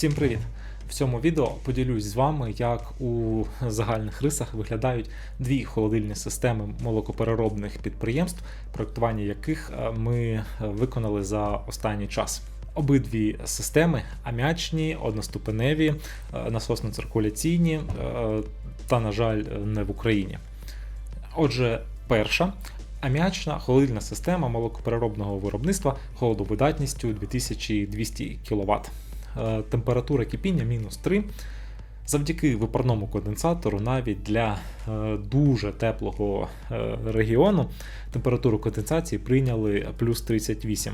Всім привіт! В цьому відео поділюсь з вами, як у загальних рисах виглядають дві холодильні системи молокопереробних підприємств, проектування яких е, ми виконали за останній час. Обидві системи аміачні, одноступеневі, е, насосно-циркуляційні е, та, на жаль, не в Україні. Отже, перша аміачна холодильна система молокопереробного виробництва холодовидатністю 2200 кВт. Е, Температура кипіння мінус 3. Завдяки випарному конденсатору, навіть для е, дуже теплого е, регіону температуру конденсації прийняли плюс 38.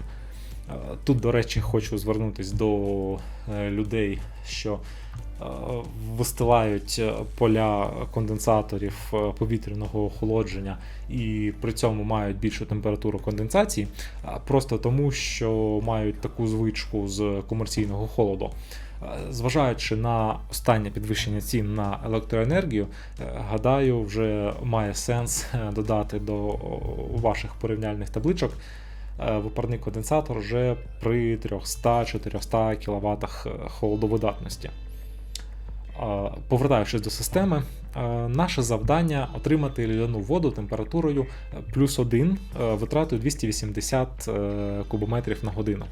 Тут, до речі, хочу звернутися до е, людей, що е, вистилають е, поля конденсаторів повітряного охолодження і при цьому мають більшу температуру конденсації, просто тому, що мають таку звичку з комерційного холоду. Зважаючи на останнє підвищення цін на електроенергію, гадаю, вже має сенс додати до ваших порівняльних табличок випарний конденсатор вже при 300-400 кВт холодовидатності. Е, Повертаючись до системи, е, наше завдання отримати льону воду температурою е, плюс 1 е, витратою 280 е, кубометрів на годину.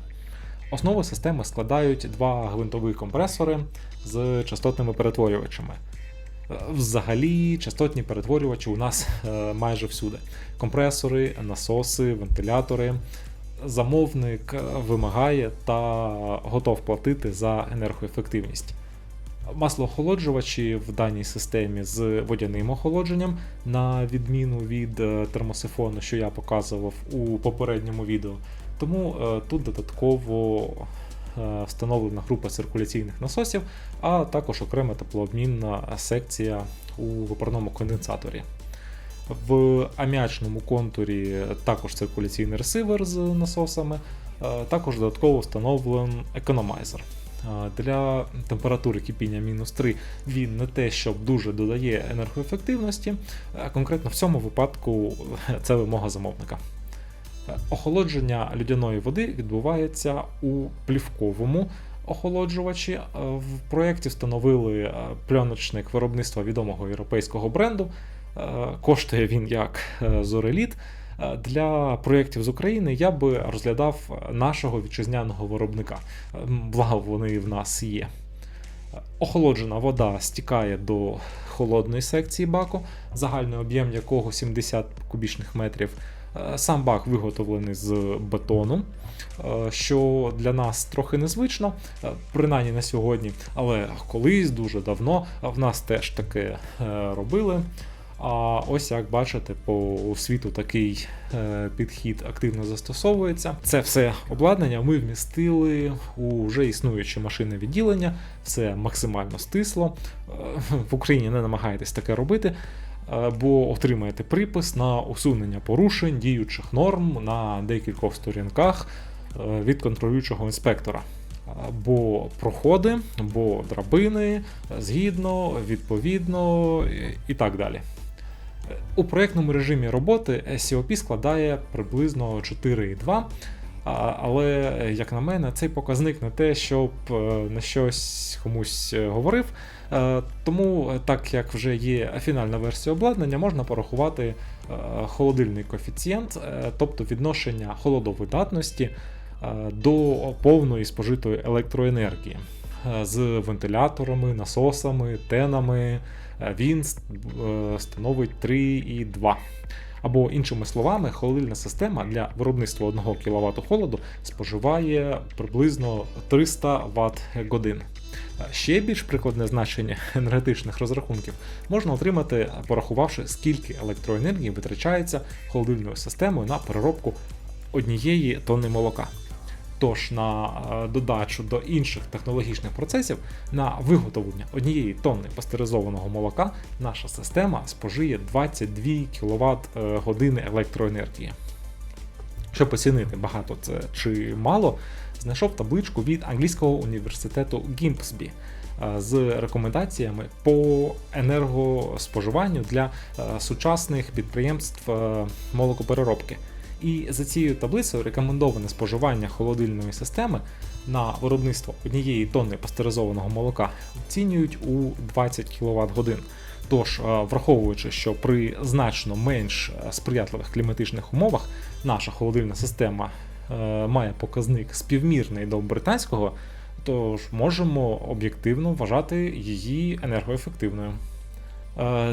Основу системи складають два гвинтові компресори з частотними перетворювачами. Взагалі, частотні перетворювачі у нас е, майже всюди: компресори, насоси, вентилятори. Замовник е, вимагає та готов платити за енергоефективність. Маслоохолоджувачі в даній системі з водяним охолодженням, на відміну від е, термосифону, що я показував у попередньому відео. Тому тут додатково встановлена група циркуляційних насосів, а також окрема теплообмінна секція у випарному конденсаторі. В аміачному контурі також циркуляційний ресивер з насосами, е, також додатково встановлений економайзер. Е, Для температури кипіння мінус 3 він не те, щоб дуже додає енергоефективності, а конкретно в цьому випадку е, це вимога замовника. Охолодження людяної води відбувається у плівковому охолоджувачі. Е, В проєкті встановили е, пленочник виробництва відомого європейського бренду. Е, Коштує він як зореліт. Для проєктів з України я би розглядав нашого вітчизняного виробника. Благо вони в нас є. Охолоджена вода стікає до холодної секції баку, загальний об'єм якого 70 кубічних метрів. Е, Сам бак виготовлений з бетону, е, що для нас трохи незвично, е, принаймні на сьогодні, але колись дуже давно в нас теж таке робили. А ось як бачите, по світу такий підхід активно застосовується. Це все обладнання ми вмістили у вже існуюче машинне відділення, все максимально стисло. В Україні не намагайтесь таке робити, бо отримаєте припис на усунення порушень діючих норм на декількох сторінках е, від контролюючого інспектора. Е, Бо проходи, бо драбини, згідно, відповідно і- так далі. У проєктному режимі роботи SCOP складає приблизно 4,2. а- Але, як на мене, цей показник не те, щоб е, на щось комусь е, говорив. Е, Тому, е, так як вже є фінальна версія обладнання, можна порахувати е, холодильний коефіцієнт, тобто відношення холодовидатності до повної спожитої електроенергії з вентиляторами, насосами, тенами. Він становить 3,2. Або, іншими словами, холодильна система для виробництва 1 кВт холоду споживає приблизно 300 Вт годин. Е, Ще більш прикладне значення енергетичних розрахунків можна отримати, порахувавши, скільки електроенергії витрачається холодильною системою на переробку однієї тонни молока. Тож на е, додачу до інших технологічних процесів на виготовлення однієї тонни пастеризованого молока наша система спожиє 22 кВт години електроенергії. Щоб оцінити багато це чи мало, знайшов табличку від англійського університету Гімпсбі е, з рекомендаціями по енергоспоживанню для е, сучасних підприємств е, молокопереробки. І за цією таблицею рекомендоване споживання холодильної системи на виробництво однієї тонни пастеризованого молока оцінюють у 20 кВт годин. Тож, е, враховуючи, що при значно менш е, сприятливих кліматичних умовах наша холодильна система е, має показник співмірний до британського, тож можемо об'єктивно вважати її енергоефективною.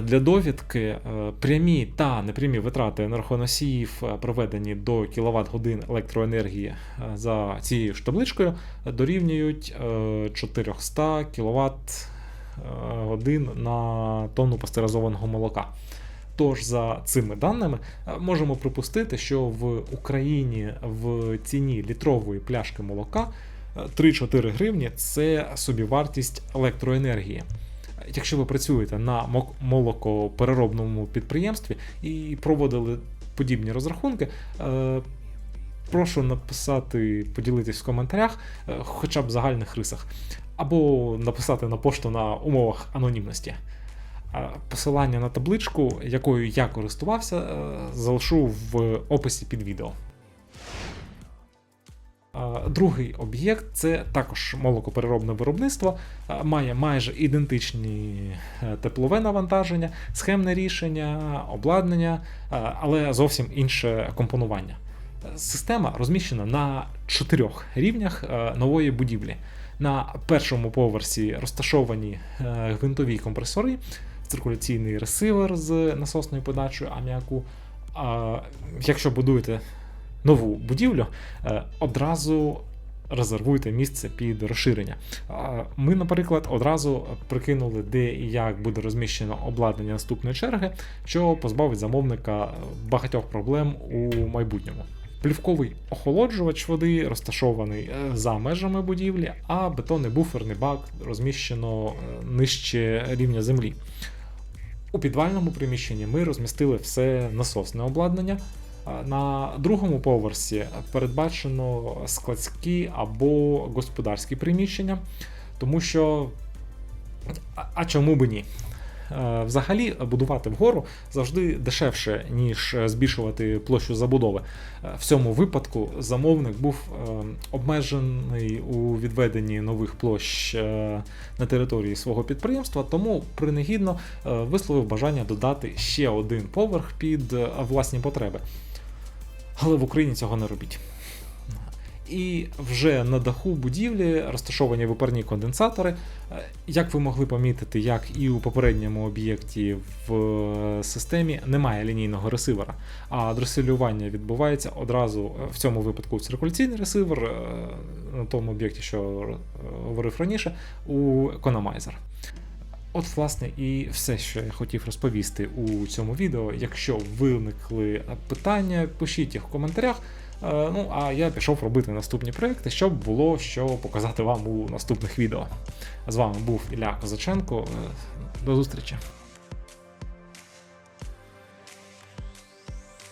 Для довідки прямі та непрямі витрати енергоносіїв, проведені до кВт годин електроенергії за цією ж табличкою, дорівнюють е, 400 кВт годин на тонну пастеризованого молока. Тож, за цими даними, е, можемо припустити, що в Україні в ціні літрової пляшки молока е, 3-4 гривні це собівартість електроенергії. Якщо ви працюєте на молокопереробному підприємстві і проводили подібні розрахунки, е, прошу написати, поділитись в коментарях, е, хоча б в загальних рисах, або написати на пошту на умовах анонімності. Е, Посилання на табличку, якою я користувався, е, залишу в описі під відео. Другий об'єкт це також молокопереробне виробництво, має майже ідентичні теплове навантаження, схемне рішення, обладнання, але зовсім інше компонування. Система розміщена на чотирьох рівнях е, нової будівлі. На першому поверсі розташовані е, гвинтові компресори, циркуляційний ресивер з насосною подачею аміаку. Якщо будуєте нову будівлю, е, одразу резервуйте місце під розширення. Ми, наприклад, одразу прикинули, де і як буде розміщено обладнання наступної черги, що позбавить замовника багатьох проблем у майбутньому. Плівковий охолоджувач води розташований е, за межами будівлі, а бетонний буферний бак розміщено е, нижче рівня землі. У підвальному приміщенні ми розмістили все насосне обладнання. На другому поверсі передбачено складські або господарські приміщення, тому що. А чому би ні? Е, Взагалі, будувати вгору завжди дешевше, ніж е, збільшувати площу забудови. Е, В цьому випадку замовник був обмежений у відведенні нових площ на території свого підприємства, тому принагідно висловив бажання додати ще один поверх під власні потреби. Але в Україні цього не робіть. І вже на даху будівлі розташовані випарні конденсатори. Е, Як ви могли помітити, як і у попередньому об'єкті в е, системі немає лінійного ресивера, а дросилювання відбувається одразу е, в цьому випадку циркуляційний ресивер, на тому об'єкті, що говорив раніше, у Economizer. От, власне, і все, що я хотів розповісти у цьому відео. Якщо виникли питання, пишіть їх в коментарях. Е, Ну, а я пішов робити наступні проекти, щоб було що показати вам у наступних відео. З вами був Ілля Козаченко. Е, До зустрічі!